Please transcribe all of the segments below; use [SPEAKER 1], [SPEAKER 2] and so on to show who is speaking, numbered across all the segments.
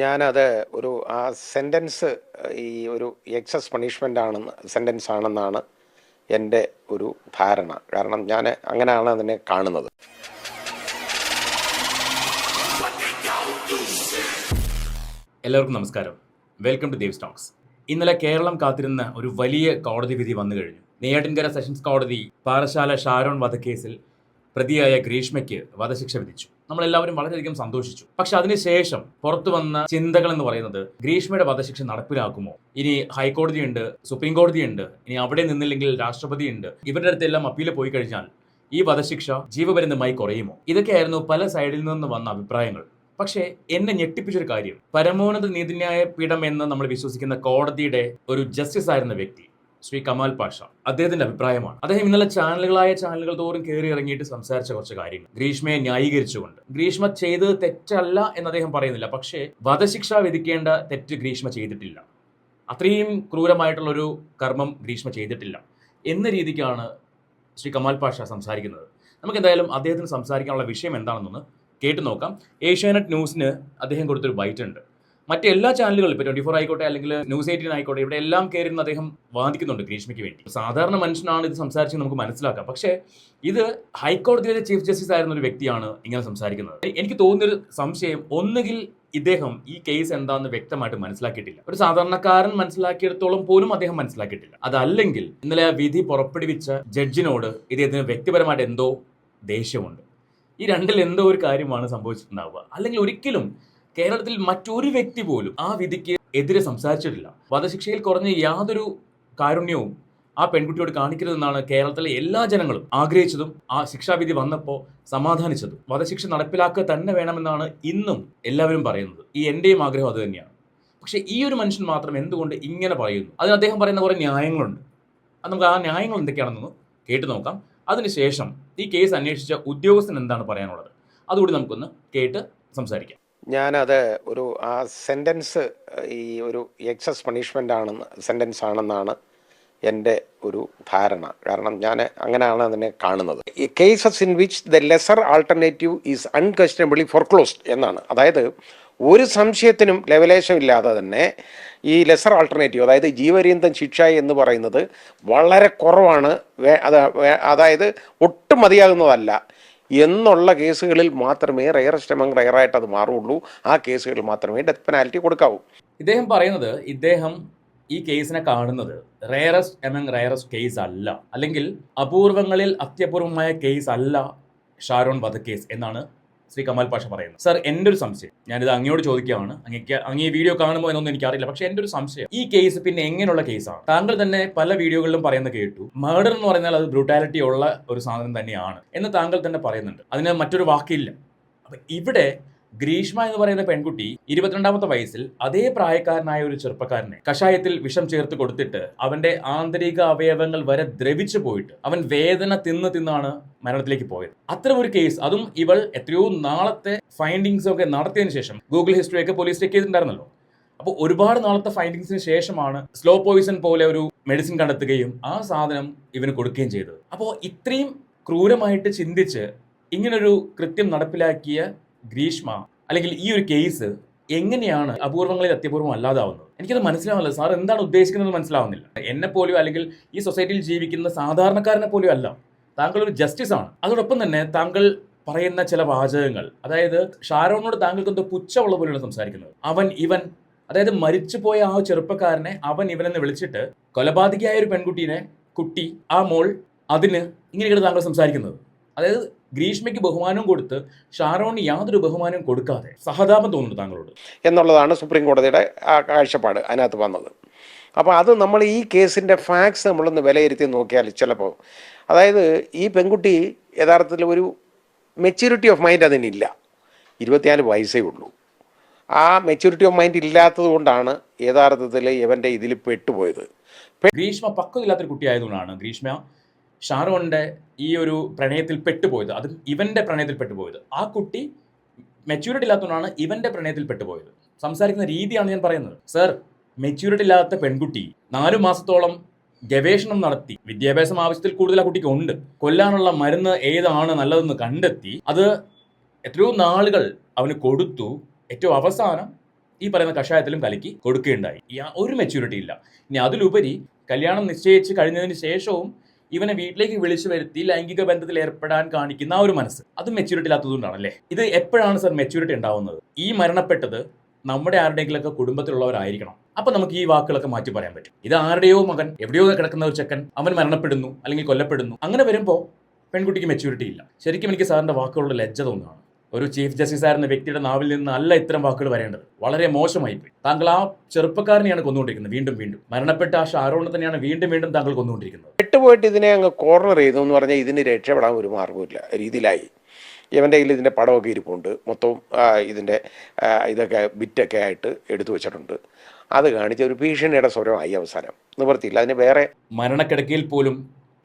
[SPEAKER 1] ഞാനത് ഒരു ആ സെന്റൻസ് ഈ ഒരു എക്സസ് പണിഷ്മെന്റ് ആണെന്ന് സെന്റൻസ് ആണെന്നാണ് എന്റെ ഒരു ധാരണ. കാരണം ഞാൻ അങ്ങനെയാണ് അതിനെ കാണുന്നത്.
[SPEAKER 2] എല്ലാവർക്കും നമസ്കാരം. വെൽക്കം ടു ദേവ് സ്റ്റോക്സ് ഇന്നലെ കേരളം കാത്തിരുന്ന ഒരു വലിയ കോടതി വിധി വന്നു കഴിഞ്ഞു. നെയ്യാറ്റിൻകര സെഷൻസ് കോടതി പാറശാല ഷാരോൺ വധക്കേസിൽ പ്രതിയായ ഗ്രീഷ്മയ്ക്ക് വധശിക്ഷ വിധിച്ചു. നമ്മളെല്ലാവരും വളരെയധികം സന്തോഷിച്ചു. പക്ഷെ അതിനുശേഷം പുറത്തു വന്ന ചിന്തകൾ എന്ന് പറയുന്നത് ഗ്രീഷ്മയുടെ വധശിക്ഷ നടപ്പിലാക്കുമോ? ഇനി ഹൈക്കോടതിയുണ്ട് സുപ്രീം കോടതിയുണ്ട് ഇനി അവിടെ നിന്നില്ലെങ്കിൽ രാഷ്ട്രപതിയുണ്ട് ഇവരുടെ അടുത്തെല്ലാം അപ്പീൽ പോയി കഴിഞ്ഞാൽ ഈ വധശിക്ഷ ജീവപര്യന്തമായി കുറയുമോ? ഇതൊക്കെയായിരുന്നു പല സൈഡിൽ നിന്ന് വന്ന അഭിപ്രായങ്ങൾ. പക്ഷേ എന്നെ ഞെട്ടിപ്പിച്ചൊരു കാര്യം. പരമോന്നത നീതിന്യായ പീഠം എന്ന് നമ്മൾ വിശ്വസിക്കുന്ന കോടതിയുടെ ഒരു ജസ്റ്റിസ് ആയിരുന്ന വ്യക്തി ശ്രീ കമാൽ പാഷ. അദ്ദേഹത്തിന്റെ അഭിപ്രായമാണ്. അദ്ദേഹം ഇന്നലെ ചാനലുകളായ ചാനലുകൾ തോറും കയറി ഇറങ്ങിയിട്ട് സംസാരിച്ച കുറച്ച് കാര്യങ്ങൾ. ഗ്രീഷ്മയെ ന്യായീകരിച്ചുകൊണ്ട്. ഗ്രീഷ്മ ചെയ്തത് തെറ്റല്ല എന്ന് അദ്ദേഹം പറയുന്നില്ല. പക്ഷേ വധശിക്ഷ വിധിക്കേണ്ട തെറ്റ് ഗ്രീഷ്മ ചെയ്തിട്ടില്ല. അത്രയും ക്രൂരമായിട്ടുള്ള ഒരു കർമ്മം ഗ്രീഷ്മ ചെയ്തിട്ടില്ല. എന്ന രീതിക്കാണ് ശ്രീ കമാൽ പാഷ സംസാരിക്കുന്നത്. നമുക്ക് എന്തായാലും അദ്ദേഹത്തിന് സംസാരിക്കാനുള്ള വിഷയം എന്താണെന്നൊന്ന് കേട്ടു നോക്കാം. ഏഷ്യാനെറ്റ് ന്യൂസിന് അദ്ദേഹം കൊടുത്തൊരു ബൈറ്റ് ഉണ്ട് മറ്റെല്ലാ ചാനലുകളും ഇപ്പോൾ ട്വന്റി ഫോർ ആയിക്കോട്ടെ അല്ലെങ്കിൽ ന്യൂസ് എയ്റ്റീൻ ആയിക്കോട്ടെ ഇവിടെ എല്ലാം കയറി ഇരുന്ന് അദ്ദേഹം വാദിക്കുന്നുണ്ട് ഗ്രീഷ്മയ്ക്ക് വേണ്ടി. സാധാരണ മനുഷ്യനാണ് ഇത് സംസാരിച്ച് നമുക്ക് മനസ്സിലാക്കാം. പക്ഷേ ഇത് ഹൈക്കോടതിയിലെ ചീഫ് ജസ്റ്റിസ് ആയിരുന്ന ഒരു വ്യക്തിയാണ് ഇങ്ങനെ സംസാരിക്കുന്നത്. എനിക്ക് തോന്നുന്നൊരു സംശയം ഒന്നുകിൽ ഇദ്ദേഹം ഈ കേസ് എന്താണെന്ന് വ്യക്തമായിട്ട് മനസ്സിലാക്കിയിട്ടില്ല. ഒരു സാധാരണക്കാരൻ മനസ്സിലാക്കിയിടത്തോളം പോലും അദ്ദേഹം മനസ്സിലാക്കിയിട്ടില്ല. അതല്ലെങ്കിൽ ഇന്നലെ ആ വിധി പുറപ്പെടുവിച്ച ജഡ്ജിനോട് ഇദ്ദേഹത്തിന് വ്യക്തിപരമായിട്ട് എന്തോ ദേഷ്യമുണ്ട്. ഈ രണ്ടിൽ എന്തോ ഒരു കാര്യമാണ് സംഭവിച്ചിട്ടുണ്ടാവുക. അല്ലെങ്കിൽ ഒരിക്കലും കേരളത്തിൽ മറ്റൊരു വ്യക്തി പോലും ആ വിധിക്ക് എതിരെ സംസാരിച്ചിട്ടില്ല. വധശിക്ഷയിൽ കുറഞ്ഞ യാതൊരു കാരുണ്യവും ആ പെൺകുട്ടിയോട് കാണിക്കരുതെന്നാണ് കേരളത്തിലെ എല്ലാ ജനങ്ങളും ആഗ്രഹിച്ചതും ആ ശിക്ഷാവിധി വന്നപ്പോൾ സമാധാനിച്ചതും. വധശിക്ഷ നടപ്പിലാക്കുക തന്നെ വേണമെന്നാണ് ഇന്നും എല്ലാവരും പറയുന്നത്. ഈ എന്റെയും ആഗ്രഹം അത് തന്നെയാണ്. പക്ഷേ ഈ ഒരു മനുഷ്യൻ മാത്രം എന്തുകൊണ്ട് ഇങ്ങനെ പറയുന്നു? അതിന് അദ്ദേഹം പറയുന്ന കുറേ ന്യായങ്ങളുണ്ട്. അത് നമുക്ക് ആ ന്യായങ്ങൾ എന്തൊക്കെയാണെന്ന് കേട്ടു നോക്കാം. അതിനുശേഷം ഈ കേസ് അന്വേഷിച്ച ഉദ്യോഗസ്ഥൻ എന്താണ് പറയാനുള്ളത്? അതുകൂടി നമുക്കൊന്ന് കേട്ട് സംസാരിക്കാം.
[SPEAKER 1] ഞാനത് ഒരു ആ സെന്റൻസ് ഈ ഒരു എക്സസ് പണിഷ്മെന്റ് ആണെന്ന് സെന്റൻസ് ആണെന്നാണ് എന്റെ ഒരു ധാരണ. കാരണം ഞാൻ അങ്ങനെയാണ് അതിനെ കാണുന്നത്. Cases in which the lesser alternative is unquestionably foreclosed എന്നാണ്. അതായത് ഒരു സംശയത്തിനും ലെവലേശമില്ലാതെ തന്നെ ഈ ലെസർ ആൾട്ടർനേറ്റീവ് അതായത് ജീവരീന്തം ശിക്ഷ എന്ന് പറയുന്നത് വളരെ കുറവാണ്. അത് അതായത് ഒട്ടും മതിയാകുന്നതല്ല. എന്നുള്ള കേസുകളിൽ മാത്രമേ റയറസ്റ്റ് എമംഗ് റയറായിട്ട് അത് മാറുള്ളൂ ആ കേസുകളിൽ മാത്രമേ ഡെത്ത് പെനാൽറ്റി കൊടുക്കാവൂ.
[SPEAKER 2] ഇദ്ദേഹം പറയുന്നത് ഇദ്ദേഹം ഈ കേസിനെ കാണുന്നത് റയറസ്റ്റ് എമംഗ് റയറസ്റ്റ് കേസ് അല്ല. അല്ലെങ്കിൽ അപൂർവങ്ങളിൽ അത്യപൂർവമായ കേസ് അല്ല ഷാരോൺ വധ കേസ് എന്നാണ് ശ്രീ കമാൽ പാഷ പറയുന്നത് സർ എന്റെ ഒരു സംശയം. ഞാനിത് അങ്ങയോട് ചോദിക്കുകയാണ്. അങ്ങേക്ക് അങ്ങേ ഈ വീഡിയോ കാണുമ്പോൾ എന്നൊന്നും എനിക്കറിയില്ല. പക്ഷെ എന്റെ ഒരു സംശയം. ഈ കേസ് പിന്നെ എങ്ങനെയുള്ള കേസാണ്? താങ്കൾ തന്നെ പല വീഡിയോകളിലും പറയുന്ന കേട്ടു. മർഡർ എന്ന് പറഞ്ഞാൽ അത് ബ്രൂട്ടാലിറ്റി ഉള്ള ഒരു സാധനം തന്നെയാണ്. എന്ന് താങ്കൾ തന്നെ പറയുന്നുണ്ട്. അതിന് മറ്റൊരു വാക്കില്ല. അപ്പൊ ഇവിടെ ഗ്രീഷ്മ എന്ന് പറയുന്ന പെൺകുട്ടി ഇരുപത്തിരണ്ടാമത്തെ വയസ്സിൽ അതേ പ്രായക്കാരനായ ഒരു ചെറുപ്പക്കാരനെ കഷായത്തിൽ വിഷം ചേർത്ത് കൊടുത്തിട്ട് അവന്റെ ആന്തരിക അവയവങ്ങൾ വരെ ദ്രവിച്ചു പോയിട്ട് അവൻ വേദന തിന്ന് തിന്നാണ് മരണത്തിലേക്ക് പോയത്. അത്തരം ഒരു കേസ് അതും ഇവൾ എത്രയോ നാളത്തെ ഫൈൻഡിങ്സ് ഒക്കെ നടത്തിയതിനു ശേഷം ഗൂഗിൾ ഹിസ്റ്ററി ഒക്കെ പോലീസ് ചെക്ക് ചെയ്തിട്ടുണ്ടായിരുന്നല്ലോ. അപ്പോൾ ഒരുപാട് നാളത്തെ ഫൈൻഡിങ്സിന് ശേഷമാണ് സ്ലോ പോയിസൺ പോലെ ഒരു മെഡിസിൻ കണ്ടെത്തുകയും ആ സാധനം ഇവന് കൊടുക്കുകയും ചെയ്തത്. അപ്പോൾ ഇത്രയും ക്രൂരമായിട്ട് ചിന്തിച്ച് ഇങ്ങനൊരു കൃത്യം നടപ്പിലാക്കിയ ഗ്രീഷ്മ അല്ലെങ്കിൽ ഈ ഒരു കേസ് എങ്ങനെയാണ് അപൂർവങ്ങളിൽ അത്യപൂർവം അല്ലാതാവുന്നത്? എനിക്കത് മനസ്സിലാവില്ല സാർ എന്താണ് ഉദ്ദേശിക്കുന്നത് മനസ്സിലാവുന്നില്ല. എന്നെ പോലെയോ അല്ലെങ്കിൽ ഈ സൊസൈറ്റിയിൽ ജീവിക്കുന്ന സാധാരണക്കാരനെ പോലെയോ അല്ല. താങ്കൾ ഒരു ജസ്റ്റിസ് ആണ്. അതോടൊപ്പം തന്നെ താങ്കൾ പറയുന്ന ചില വാചകങ്ങൾ അതായത് ഷാരോണിനോട് താങ്കൾക്ക് എന്തോ പുച്ഛമുള്ള പോലെയാണ് സംസാരിക്കുന്നത്. അവൻ ഇവൻ അതായത് മരിച്ചുപോയ ആ ചെറുപ്പക്കാരനെ അവൻ ഇവനെന്ന് വിളിച്ചിട്ട് കൊലപാതകയായ ഒരു പെൺകുട്ടീനെ കുട്ടി ആ മോൾ അതിന് ഇങ്ങനെയാണ് താങ്കൾ സംസാരിക്കുന്നത്. അതായത് ഗ്രീഷ്മയ്ക്ക് ബഹുമാനം കൊടുത്ത് ഷാരോണിന് യാതൊരു ബഹുമാനവും കൊടുക്കാതെ സഹതാപം തോന്നുന്നു താങ്കളോട്.
[SPEAKER 1] എന്നുള്ളതാണ് സുപ്രീം കോടതിയുടെ ആ കാഴ്ചപ്പാട് അതിനകത്ത് വന്നത്. അപ്പോൾ അത് നമ്മൾ ഈ കേസിന്റെ ഫാക്ട്സ് നമ്മളൊന്ന് വിലയിരുത്തി നോക്കിയാൽ ചിലപ്പോൾ അതായത് ഈ പെൺകുട്ടി യഥാർത്ഥത്തിൽ ഒരു മെച്യൂരിറ്റി ഓഫ് മൈൻഡ് അതിനില്ല. ഇരുപത്തിനാല് വയസ്സേ ഉള്ളൂ. ആ മെച്യൂരിറ്റി ഓഫ് മൈൻഡ് ഇല്ലാത്തത് കൊണ്ടാണ് യഥാർത്ഥത്തിൽ ഇവന്റെ ഇതിൽ പെട്ടുപോയത്.
[SPEAKER 2] ഗ്രീഷ്മ പക്വമില്ലാത്തൊരു കുട്ടിയായതുകൊണ്ടാണ് ഗ്രീഷ്മ ഷാരോണിന്റെ ഈ ഒരു പ്രണയത്തിൽ പെട്ടുപോയത് അത് ഇവന്റെ പ്രണയത്തിൽ പെട്ടുപോയത്. ആ കുട്ടി മെച്യൂരിറ്റി ഇല്ലാത്തതുകൊണ്ടാണ് ഇവന്റെ പ്രണയത്തിൽ പെട്ടുപോയത്. സംസാരിക്കുന്ന രീതിയാണ് ഞാൻ പറയുന്നത്. സർ മെച്യൂരിറ്റി ഇല്ലാത്ത പെൺകുട്ടി നാലു മാസത്തോളം ഗവേഷണം നടത്തി വിദ്യാഭ്യാസം ആവശ്യത്തിൽ കൂടുതൽ ആ കുട്ടിക്ക് ഉണ്ട്. കൊല്ലാനുള്ള മരുന്ന് ഏതാണ് നല്ലതെന്ന് കണ്ടെത്തി അത് എത്രയോ നാളുകൾ അവന് കൊടുത്തു. ഏറ്റവും അവസാനം ഈ പറയുന്ന കഷായത്തിലും കലക്കി കൊടുക്കുകയുണ്ടായി. ഒരു മെച്യൂരിറ്റി ഇല്ല. ഇനി അതിലുപരി കല്യാണം നിശ്ചയിച്ച് കഴിഞ്ഞതിന് ശേഷവും ഇവനെ വീട്ടിലേക്ക് വിളിച്ചു വരുത്തി ലൈംഗിക ബന്ധത്തിൽ ഏർപ്പെടാൻ കാണിക്കുന്ന ആ ഒരു മനസ്സ്. അത് മെച്യൂരിറ്റി ഇല്ലാത്തതുകൊണ്ടാണല്ലേ? ഇത് എപ്പോഴാണ് സർ മെച്യൂരിറ്റി ഉണ്ടാവുന്നത്? ഈ മരണപ്പെട്ടത് നമ്മുടെ ആരുടെയെങ്കിലൊക്കെ കുടുംബത്തിലുള്ളവരായിരിക്കണം. അപ്പൊ നമുക്ക് ഈ വാക്കുകളൊക്കെ മാറ്റി പറയാൻ പറ്റും. ഇത് ആരുടെയോ മകൻ എവിടെയോ കിടക്കുന്ന ഒരു ചെക്കൻ അവൻ മരണപ്പെടുന്നു അല്ലെങ്കിൽ കൊല്ലപ്പെടുന്നു. അങ്ങനെ വരുമ്പോൾ പെൺകുട്ടിക്ക് മെച്യൂരിറ്റി ഇല്ല. ശരിക്കും എനിക്ക് സാറിന്റെ വാക്കുകളുടെ ലജ്ജ തോന്നുകയാണ്. ഒരു ചീഫ് ജസ്റ്റിസ് ആയിരുന്ന വ്യക്തിയുടെ നാവിൽ നിന്ന് അല്ല ഇത്തരം വാക്കുകൾ വരേണ്ടത്. വളരെ മോശമായി പോയി താങ്കൾ ആ ചെറുപ്പക്കാരനെയാണ് കൊന്നുകൊണ്ടിരിക്കുന്നത്. വീണ്ടും വീണ്ടും. മരണപ്പെട്ട ആ ഷാരോണിനെ തന്നെയാണ് വീണ്ടും വീണ്ടും താങ്കൾ കൊന്നുകൊണ്ടിരിക്കുന്നത്.
[SPEAKER 1] വിട്ടുപോയിട്ട് ഇതിനെ അങ്ങ് കോർണർ ചെയ്തു എന്ന് പറഞ്ഞാൽ ഇതിന് രക്ഷപ്പെടാൻ ഒരു മാർഗമില്ല രീതിയിലായി. ഇവന്റെ കയ്യിൽ ഇതിന്റെ പടമൊക്കെ ഇരിപ്പുണ്ട്. മൊത്തവും ഇതിന്റെ ഇതൊക്കെ ബിറ്റൊക്കെ ആയിട്ട് എടുത്തു വെച്ചിട്ടുണ്ട്. അത് കാണിച്ച ഒരു ഭീഷണിയുടെ സ്വരമായി അവസാനം. നിവർത്തിയില്ല അതിന് വേറെ
[SPEAKER 2] മരണക്കിടക്കയിൽ പോലും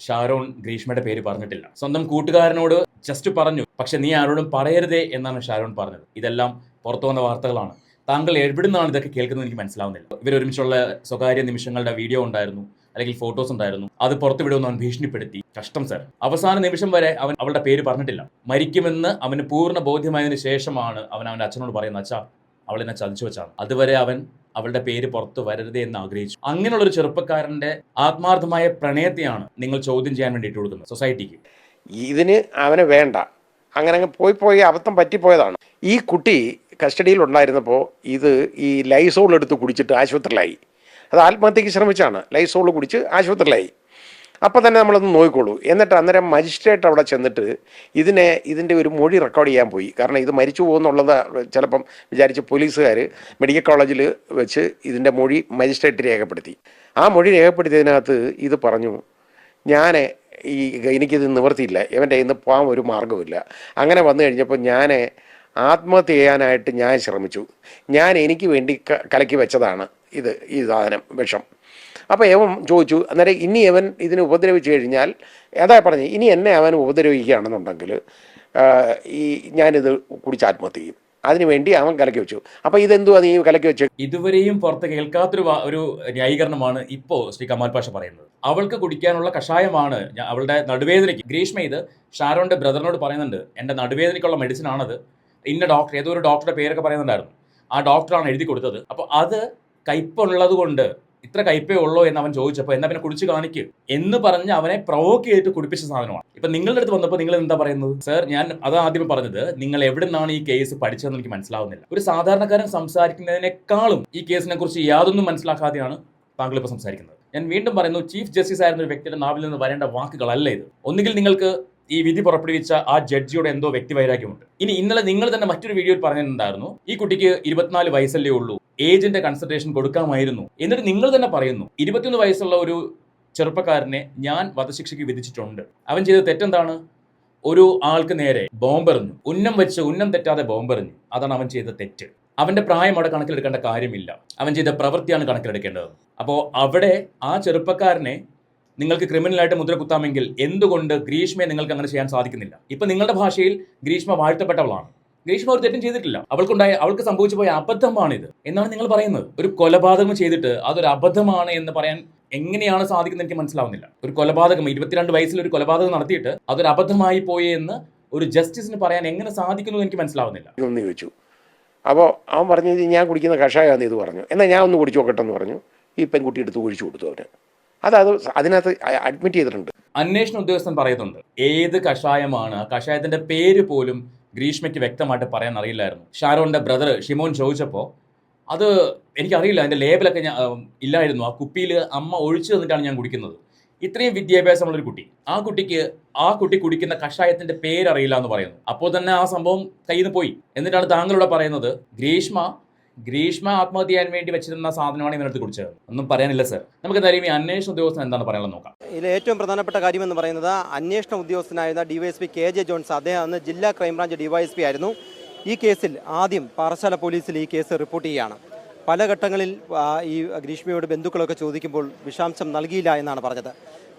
[SPEAKER 2] ഷാരോൺ ഗ്രീഷ്മയുടെ പേര് പറഞ്ഞിട്ടില്ല. സ്വന്തം കൂട്ടുകാരനോട് ജസ്റ്റ് പറഞ്ഞു പക്ഷെ നീ ആരോടും പറയരുതേ എന്നാണ് ഷാരോൺ പറഞ്ഞത്. ഇതെല്ലാം പുറത്തു വന്ന വാർത്തകളാണ്. താങ്കൾ എവിടുന്നാണ് ഇതൊക്കെ കേൾക്കുന്നത് എനിക്ക് മനസ്സിലാവുന്നില്ല. ഇവർ ഒരുമിച്ചുള്ള സ്വകാര്യ നിമിഷങ്ങളുടെ വീഡിയോ ഉണ്ടായിരുന്നു അല്ലെങ്കിൽ ഫോട്ടോസ് ഉണ്ടായിരുന്നു. അത് പുറത്തു വിടുമെന്ന് അവൻ ഭീഷണിപ്പെടുത്തി. കഷ്ടം സർ അവസാന നിമിഷം വരെ അവൻ അവളുടെ പേര് പറഞ്ഞിട്ടില്ല. മരിക്കുമെന്ന് അവന് പൂർണ ബോധ്യമായതിനു ശേഷമാണ് അവൻ അവന്റെ അച്ഛനോട് പറയുന്നത് അച്ഛാ അവൾ എന്നെ ചതിച്ചു വെച്ചാണ്. അതുവരെ അവൻ അവളുടെ പേര് പുറത്തു വരരുത് എന്ന് ആഗ്രഹിച്ചു. അങ്ങനെയുള്ള ഒരു ചെറുപ്പക്കാരന്റെ ആത്മാർത്ഥമായ പ്രണയത്തെയാണ് നിങ്ങൾ ചോദ്യം ചെയ്യാൻ വേണ്ടിയിട്ട് കൊടുക്കുന്നത് സൊസൈറ്റിക്ക്.
[SPEAKER 1] ഇതിന് അവനെ വേണ്ട. അങ്ങനെ അങ്ങ് പോയി പോയി അബദ്ധം പറ്റിപ്പോയതാണ്. ഈ കുട്ടി കസ്റ്റഡിയിൽ ഉണ്ടായിരുന്നപ്പോൾ ഇത് ഈ ലൈസോൾ എടുത്ത് കുടിച്ചിട്ട് ആശുപത്രിയിലായി. അത് ആത്മഹത്യക്ക് ശ്രമിച്ചാണ്. ലൈസോൾ കുടിച്ച് ആശുപത്രിയിലായി. അപ്പോൾ തന്നെ നമ്മളൊന്ന് നോക്കിക്കോളൂ. എന്നിട്ട് അന്നേരം മജിസ്ട്രേറ്റ് അവിടെ ചെന്നിട്ട് ഇതിനെ ഇതിന്റെ ഒരു മൊഴി റെക്കോർഡ് ചെയ്യാൻ പോയി. കാരണം ഇത് മരിച്ചു പോകുന്നുള്ളത് ചിലപ്പം വിചാരിച്ച് പോലീസുകാർ മെഡിക്കൽ കോളേജിൽ വെച്ച് ഇതിന്റെ മൊഴി മജിസ്ട്രേറ്റ് രേഖപ്പെടുത്തി. ആ മൊഴി രേഖപ്പെടുത്തിയതിനകത്ത് ഇത് പറഞ്ഞു ഞാൻ ഈ എനിക്കിത് നിവർത്തിയില്ല. ഇവന്റെ ഇന്ന് പോകാൻ ഒരു മാർഗമില്ല അങ്ങനെ വന്നു കഴിഞ്ഞപ്പോൾ ഞാൻ ആത്മഹത്യ ചെയ്യാനായിട്ട് ഞാൻ ശ്രമിച്ചു. ഞാൻ എനിക്ക് വേണ്ടി കലക്കി വെച്ചതാണ് ഇത് ഈ സാധനം വിഷം. അപ്പോൾ യവൻ ചോദിച്ചു അന്നേരം ഇനി അവൻ ഇതിനെ ഉപദ്രവിച്ചു കഴിഞ്ഞാൽ അതാ പറഞ്ഞു ഇനി എന്നെ അവൻ ഉപദ്രവിക്കുകയാണെന്നുണ്ടെങ്കിൽ ഈ ഞാനിത് കുടിച്ച് ആത്മഹത്യ ചെയ്യും. അതിനുവേണ്ടി അവൻ കലക്കി വെച്ചു. അപ്പോൾ ഇതെന്തുവാ നീ കലക്കി വെച്ചു?
[SPEAKER 2] ഇതുവരെയും പുറത്ത് കേൾക്കാത്തൊരു ഒരു ന്യായീകരണമാണ് ഇപ്പോ ശ്രീ കമാൽ പാഷ പറയുന്നത്. അവൾക്ക് കുടിക്കാനുള്ള കഷായമാണ് അവളുടെ നടുവേദനയ്ക്ക്. ഗ്രീഷ്മ ഇത് ഷാരോന്റെ ബ്രദറിനോട് പറയുന്നുണ്ട് എന്റെ നടുവേദനയ്ക്കുള്ള മെഡിസിൻ ആണത് ഇന്ന ഡോക്ടർ ഏതോ ഒരു ഡോക്ടറുടെ പേരൊക്കെ പറയുന്നുണ്ടായിരുന്നു. ആ ഡോക്ടറാണ് എഴുതി കൊടുത്തത്. അപ്പോൾ അത് കയ്പുള്ളത് കൊണ്ട് ഇത്ര കയ്പേ ഉള്ളോ എന്ന് അവൻ ചോദിച്ചപ്പോൾ എന്നാ പിന്നെ കുടിച്ച് കാണിക്ക് എന്ന് പറഞ്ഞ് അവനെ പ്രൊവോക്ക് ചെയ്തിട്ട് കുടിപ്പിച്ച സാധനമാണ്. ഇപ്പൊ നിങ്ങളുടെ അടുത്ത് വന്നപ്പോൾ നിങ്ങൾ എന്താ പറയുന്നത്? സർ ഞാൻ അത് ആദ്യം പറഞ്ഞത് നിങ്ങൾ എവിടെ നിന്നാണ് ഈ കേസ് പഠിച്ചതെന്ന് എനിക്ക് മനസ്സിലാവുന്നില്ല. ഒരു സാധാരണക്കാരൻ സംസാരിക്കുന്നതിനേക്കാളും ഈ കേസിനെ കുറിച്ച് യാതൊന്നും മനസ്സിലാക്കാതെയാണ് താങ്കൾ ഇപ്പോൾ സംസാരിക്കുന്നത്. ഞാൻ വീണ്ടും പറയുന്നു ചീഫ് ജസ്റ്റിസ് ആയിരുന്ന ഒരു വ്യക്തിയുടെ നാവിൽ നിന്ന് വരേണ്ട വാക്കുകളല്ല ഇത്. ഒന്നുകിൽ നിങ്ങൾക്ക് ഈ വിധി പുറപ്പെടുവിച്ച ആ ജഡ്ജിയുടെ എന്തോ വ്യക്തിവൈരാഗ്യമുണ്ട് ഇനി ഇന്നലെ നിങ്ങൾ തന്നെ മറ്റൊരു വീഡിയോയിൽ പറഞ്ഞിട്ടുണ്ടായിരുന്നു ഈ കുട്ടിക്ക് ഇരുപത്തിനാല് വയസ്സല്ലേ ഉള്ളൂ ഏജിന്റെ കൺസൾട്ടേഷൻ കൊടുക്കാമായിരുന്നു എന്നിട്ട് നിങ്ങൾ തന്നെ പറയുന്നു ഇരുപത്തിയൊന്ന് വയസ്സുള്ള ഒരു ചെറുപ്പക്കാരനെ ഞാൻ വധശിക്ഷയ്ക്ക് വിധിച്ചിട്ടുണ്ട്. അവൻ ചെയ്ത തെറ്റെന്താണ്? ഒരു ആൾക്ക് നേരെ ബോംബെറിഞ്ഞു. ഉന്നം വെച്ച് ഉന്നം തെറ്റാതെ ബോംബെറിഞ്ഞു. അതാണ് അവൻ ചെയ്ത തെറ്റ്. അവന്റെ പ്രായം അവിടെ കണക്കിലെടുക്കേണ്ട കാര്യമില്ല. അവൻ ചെയ്ത പ്രവൃത്തിയാണ് കണക്കിലെടുക്കേണ്ടത്. അപ്പോൾ അവിടെ ആ ചെറുപ്പക്കാരനെ നിങ്ങൾക്ക് ക്രിമിനലായിട്ട് മുദ്ര കുത്താമെങ്കിൽ എന്തുകൊണ്ട് ഗ്രീഷ്മയെ നിങ്ങൾക്ക് അങ്ങനെ ചെയ്യാൻ സാധിക്കുന്നില്ല? ഇപ്പം നിങ്ങളുടെ ഭാഷയിൽ ഗ്രീഷ്മ വാഴ്ത്തപ്പെട്ടവളാണ്. ഗ്രീഷ്മ ഒരു തെറ്റും ചെയ്തിട്ടില്ല. അവൾക്കുണ്ടായ അവൾക്ക് സംഭവിച്ചു പോയ അബദ്ധമാണിത്. എന്നാണ് നിങ്ങൾ പറയുന്നത്. ഒരു കൊലപാതകം ചെയ്തിട്ട് അതൊരു അബദ്ധമാണ് എന്ന് പറയാൻ എങ്ങനെയാണ് സാധിക്കുന്നത് എനിക്ക് മനസ്സിലാവുന്നില്ല. ഒരു കൊലപാതകം ഇരുപത്തിരണ്ട് വയസ്സിൽ ഒരു കൊലപാതകം നടത്തിയിട്ട് അതൊരു അബദ്ധമായി പോയി എന്ന് ഒരു ജസ്റ്റിസിന് പറയാൻ എങ്ങനെ സാധിക്കുന്നു എനിക്ക് മനസ്സിലാവുന്നില്ല.
[SPEAKER 1] അപ്പോൾ അവൻ പറഞ്ഞു ഞാൻ കുടിക്കുന്ന കഷായമാണെന്ന് ഇത് പറഞ്ഞു. എന്നാൽ ഞാൻ ഒന്ന് കുടിച്ചു നോക്കട്ടെ എന്ന് പറഞ്ഞു. ഈ പെൺകുട്ടി എടുത്ത് ഒഴിച്ചു കൊടുത്തു അവന്. അത് അത് അതിനകത്ത് അഡ്മിറ്റ് ചെയ്തിട്ടുണ്ട്.
[SPEAKER 2] അന്വേഷണ ഉദ്യോഗസ്ഥൻ പറയുന്നുണ്ട് ഏത് കഷായമാണ് കഷായത്തിന്റെ പേര് പോലും ഗ്രീഷ്മയ്ക്ക് വ്യക്തമായിട്ട് പറയാൻ അറിയില്ലായിരുന്നു. ഷാരോന്റെ ബ്രദർ ഷിമോൻ ചോദിച്ചപ്പോൾ അത് എനിക്കറിയില്ല അതിന്റെ ലേബലൊക്കെ ഞാൻ ഇല്ലായിരുന്നു. ആ കുപ്പിയിൽ അമ്മ ഒഴിച്ചു തന്നിട്ടാണ് ഞാൻ കുടിക്കുന്നത്. ഇത്രയും വിദ്യാഭ്യാസമുള്ളൊരു കുട്ടി ആ കുട്ടിക്ക് ആ കുട്ടി കുടിക്കുന്ന കഷായത്തിന്റെ പേരറിയില്ല എന്ന് പറയുന്നു. അപ്പോൾ തന്നെ ആ സംഭവം കയ്യിൽ നിന്ന് പോയി. എന്നിട്ടാണ് താങ്കളോട് പറയുന്നത് ഗ്രീഷ്മ ഗ്രീഷ്മ ആത്മഹത്യ ചെയ്യാൻ വേണ്ടി വെച്ചിരുന്ന സാധനമാണ് ഇവനടുത്ത് കുടിച്ചത്. ഒന്നും പറയാനില്ല സർ. നമുക്ക് എന്തായാലും ഈ അന്വേഷണ ഉദ്യോഗസ്ഥൻ എന്താണ് പറയാനുള്ളത് നോക്കാം.
[SPEAKER 3] ഇതിൽ ഏറ്റവും പ്രധാനപ്പെട്ട കാര്യമെന്ന് പറയുന്നത് അന്വേഷണ ഉദ്യോഗസ്ഥനായിരുന്ന ഡിവൈഎസ്പി കെ ജെ ജോൺസ്. അദ്ദേഹം അന്ന് ജില്ലാ ക്രൈംബ്രാഞ്ച് ഡിവൈഎസ്പി ആയിരുന്നു. ഈ കേസിൽ ആദ്യം പാറശാല പോലീസിൽ ഈ കേസ് റിപ്പോർട്ട് ചെയ്യുകയാണ്. പല ഘട്ടങ്ങളിൽ ഈ ഗ്രീഷ്മയോട് ബന്ധുക്കളൊക്കെ ചോദിക്കുമ്പോൾ വിഷാംശം നൽകിയില്ല എന്നാണ് പറഞ്ഞത്.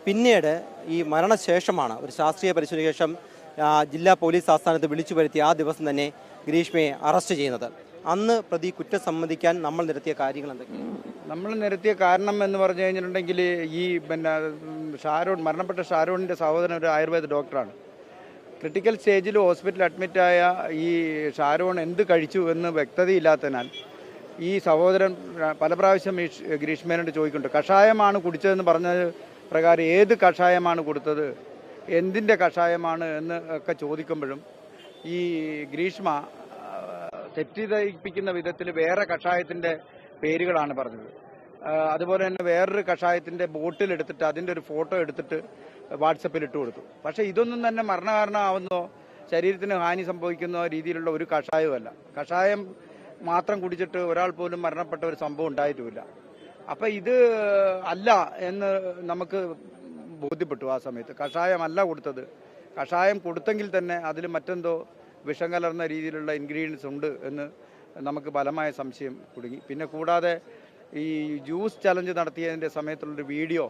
[SPEAKER 3] പിന്നീട് ഈ മരണശേഷമാണ് ഒരു ശാസ്ത്രീയ പരിശോധന ശേഷം ജില്ലാ പോലീസ് ആസ്ഥാനത്ത് വിളിച്ചു വരുത്തി ആ ദിവസം തന്നെ ഗ്രീഷ്മയെ അറസ്റ്റ് ചെയ്യുന്നത്. അന്ന് പ്രതി കുറ്റം സമ്മതിക്കാൻ നമ്മൾ നിരത്തിയ കാര്യങ്ങൾ എന്തൊക്കെയാണ്?
[SPEAKER 4] നമ്മൾ നിരത്തിയ കാരണം എന്ന് പറഞ്ഞു കഴിഞ്ഞിട്ടുണ്ടെങ്കിൽ ഈ പിന്നെ ഷാരൂൺ മരണപ്പെട്ട ഷാരോണിന്റെ സഹോദരൻ ഒരു ആയുർവേദ ഡോക്ടറാണ്. ക്രിട്ടിക്കൽ സ്റ്റേജിൽ ഹോസ്പിറ്റലിൽ അഡ്മിറ്റായ ഈ ഷാരോൺ എന്ത് കഴിച്ചു എന്ന് വ്യക്തതയില്ലാത്തതിനാൽ ഈ സഹോദരൻ പല പ്രാവശ്യം ഈ ഗ്രീഷ്മേനോട് ചോദിക്കുന്നുണ്ട് കഷായമാണ് കുടിച്ചതെന്ന് പറഞ്ഞ പ്രകാരം ഏത് കഷായമാണ് കൊടുത്തത്? എന്തിന്റെ കഷായമാണ്? എന്ന് ഒക്കെ ചോദിക്കുമ്പോഴും ഈ ഗ്രീഷ്മ തെറ്റിദ്ധരിപ്പിക്കുന്ന വിധത്തിൽ വേറെ കഷായത്തിന്റെ പേരുകളാണ് പറഞ്ഞത്. അതുപോലെ തന്നെ വേറൊരു കഷായത്തിന്റെ ബോട്ടിൽ എടുത്തിട്ട് അതിന്റെ ഒരു ഫോട്ടോ എടുത്തിട്ട് വാട്സപ്പിൽ ഇട്ട് കൊടുത്തു. പക്ഷേ ഇതൊന്നും തന്നെ മരണകാരണമാവുന്നോ ശരീരത്തിന് ഹാനി സംഭവിക്കുന്ന രീതിയിലുള്ള ഒരു കഷായവുമല്ല. കഷായം മാത്രം കുടിച്ചിട്ട് ഒരാൾ പോലും മരണപ്പെട്ട ഒരു സംഭവം ഉണ്ടായിട്ടുമില്ല അപ്പം ഇത് അല്ല എന്ന് നമുക്ക് ബോധ്യപ്പെട്ടു ആ സമയത്ത്. കഷായമല്ല കൊടുത്തത്. കഷായം കൊടുത്തെങ്കിൽ തന്നെ അതിൽ മറ്റെന്തോ വിഷം കലർന്ന രീതിയിലുള്ള ഇൻഗ്രീഡിയൻസ് ഉണ്ട് എന്ന് നമുക്ക് ബലമായ സംശയം കുടുങ്ങി. പിന്നെ കൂടാതെ ഈ ജ്യൂസ് ചലഞ്ച് നടത്തിയതിന്റെ സമയത്തുള്ളൊരു വീഡിയോ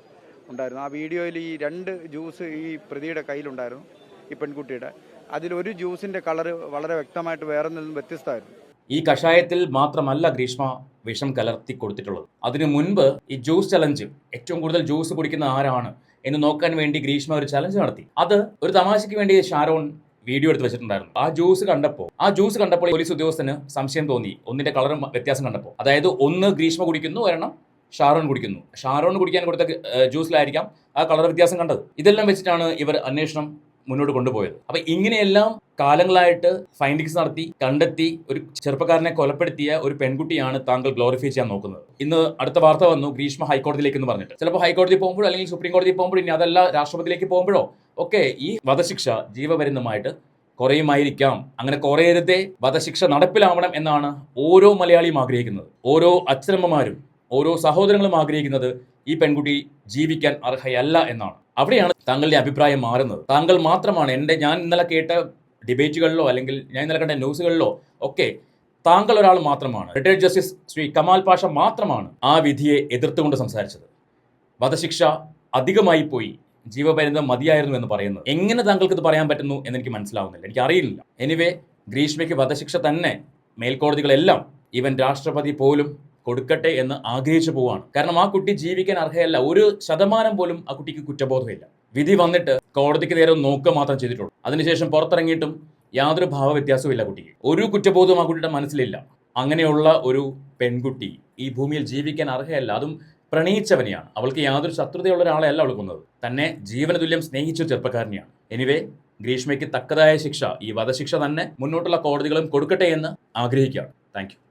[SPEAKER 4] ഉണ്ടായിരുന്നു. ആ വീഡിയോയിൽ ഈ രണ്ട് ജ്യൂസ് ഈ പ്രതിയുടെ കയ്യിലുണ്ടായിരുന്നു ഈ പെൺകുട്ടിയുടെ. അതിലൊരു ജ്യൂസിന്റെ കളറ് വളരെ വ്യക്തമായിട്ട് വേറെ നിന്നും വ്യത്യസ്തമായിരുന്നു.
[SPEAKER 2] ഈ കഷായത്തിൽ മാത്രമല്ല ഗ്രീഷ്മ വിഷം കലർത്തി കൊടുത്തിട്ടുള്ളത്. അതിനു മുൻപ് ഈ ജ്യൂസ് ചലഞ്ച് ഏറ്റവും കൂടുതൽ ജ്യൂസ് കുടിക്കുന്ന ആരാണ് എന്ന് നോക്കാൻ വേണ്ടി ഗ്രീഷ്മ ഒരു ചലഞ്ച് നടത്തി. അത് ഒരു തമാശയ്ക്ക് വേണ്ടി ഷാരോൺ വീഡിയോ എടുത്ത് വെച്ചിട്ടുണ്ടായിരുന്നു. ആ ജ്യൂസ് കണ്ടപ്പോൾ ആ ജ്യൂസ് കണ്ടപ്പോൾ പോലീസ് ഉദ്യോഗസ്ഥന് സംശയം തോന്നി. ഒന്നിന്റെ കളറും വ്യത്യാസം കണ്ടപ്പോൾ അതായത് ഒന്ന് ഗ്രീഷ്മ കുടിക്കുന്നു ഒരെണ്ണം ഷാറോൺ കുടിക്കുന്നു. ഷാറോൺ കുടിക്കാൻ കൊടുത്ത ജ്യൂസിലായിരിക്കാം ആ കളർ വ്യത്യാസം കണ്ടത്. ഇതെല്ലാം വെച്ചിട്ടാണ് ഇവർ അന്വേഷണം മുന്നോട്ട് കൊണ്ടുപോയത്. അപ്പൊ ഇങ്ങനെയെല്ലാം കാലങ്ങളായിട്ട് ഫൈൻഡിങ്സ് നടത്തി കണ്ടെത്തി ഒരു ചെറുപ്പക്കാരനെ കൊലപ്പെടുത്തിയ ഒരു പെൺകുട്ടിയാണ് താങ്കൾ ഗ്ലോറിഫൈ ചെയ്യാൻ നോക്കുന്നത്. ഇന്ന് അടുത്ത വാർത്ത വന്നു ഗ്രീഷ്മ ഹൈക്കോടതിയിലേക്ക് എന്ന് പറഞ്ഞിട്ട്. ചിലപ്പോൾ ഹൈക്കോടതി പോകുമ്പോഴോ അല്ലെങ്കിൽ സുപ്രീം കോടതി പോകുമ്പോഴോ ഇനി അതല്ല രാഷ്ട്രപതിയിലേക്ക് പോകുമ്പോഴോ ഒക്കെ ഈ വധശിക്ഷ ജീവപര്യന്തമായിട്ട് കുറയുമായിരിക്കാം. അങ്ങനെ കുറയരുതേ. വധശിക്ഷ നടപ്പിലാവണം എന്നാണ് ഓരോ മലയാളിയും ആഗ്രഹിക്കുന്നത്. ഓരോ അച്ഛനമ്മമാരും ഓരോ സഹോദരങ്ങളും ആഗ്രഹിക്കുന്നത് ഈ പെൺകുട്ടി ജീവിക്കാൻ അർഹയല്ല എന്നാണ്. അവിടെയാണ് താങ്കളുടെ അഭിപ്രായം മാറുന്നത്. താങ്കൾ മാത്രമാണ് എന്റെ ഞാൻ ഇന്നലെ കേട്ട ഡിബേറ്റുകളിലോ അല്ലെങ്കിൽ ഞാൻ ഇന്നലെ കണ്ട ന്യൂസുകളിലോ ഒക്കെ താങ്കൾ ഒരാൾ മാത്രമാണ്. റിട്ടയർഡ് ജസ്റ്റിസ് ശ്രീ കമാൽ പാഷ മാത്രമാണ് ആ വിധിയെ എതിർത്തുകൊണ്ട് സംസാരിച്ചത്. വധശിക്ഷ അധികമായി പോയി. ജീവപര്യന്തം മതിയായിരുന്നു എന്ന് പറയുന്നത്. എങ്ങനെ താങ്കൾക്ക് ഇത് പറയാൻ പറ്റുന്നു എന്ന് എനിക്ക് മനസ്സിലാവുന്നില്ല. എനിക്ക് അറിയില്ല എനിവേ ഗ്രീഷ്മയ്ക്ക് വധശിക്ഷ തന്നെ മേൽക്കോടതികളെല്ലാം ഈവൻ രാഷ്ട്രപതി പോലും കൊടുക്കട്ടെ എന്ന് ആഗ്രഹിച്ചു പോവാണ് കാരണം ആ കുട്ടി ജീവിക്കാൻ അർഹയല്ല. ഒരു ശതമാനം പോലും ആ കുട്ടിക്ക് കുറ്റബോധമില്ല. വിധി വന്നിട്ട് കോടതിക്ക് നേരെ നോക്കുക മാത്രം ചെയ്തിട്ടുള്ളൂ. അതിനുശേഷം പുറത്തിറങ്ങിയിട്ടും യാതൊരു ഭാവവ്യത്യാസവും ഇല്ല കുട്ടിക്ക്. ഒരു കുറ്റബോധവും ആ കുട്ടിയുടെ മനസ്സിലില്ല. അങ്ങനെയുള്ള ഒരു പെൺകുട്ടി ഈ ഭൂമിയിൽ ജീവിക്കാൻ അർഹയല്ല. അതും പ്രണയിച്ചവനെയാണ്. അവൾക്ക് യാതൊരു ശത്രുതയുള്ള ഒരാളെ അല്ല അവൾ കൊന്നത്. തന്നെ ജീവനതുല്യം സ്നേഹിച്ച ചെറുപ്പക്കാരനെയാണ്. എനിവേ ഗ്രീഷ്മയ്ക്ക് തക്കതായ ശിക്ഷ ഈ വധശിക്ഷ തന്നെ മുന്നോട്ടുള്ള കോടതികളും കൊടുക്കട്ടെ എന്ന് ആഗ്രഹിക്കുകയാണ്. താങ്ക്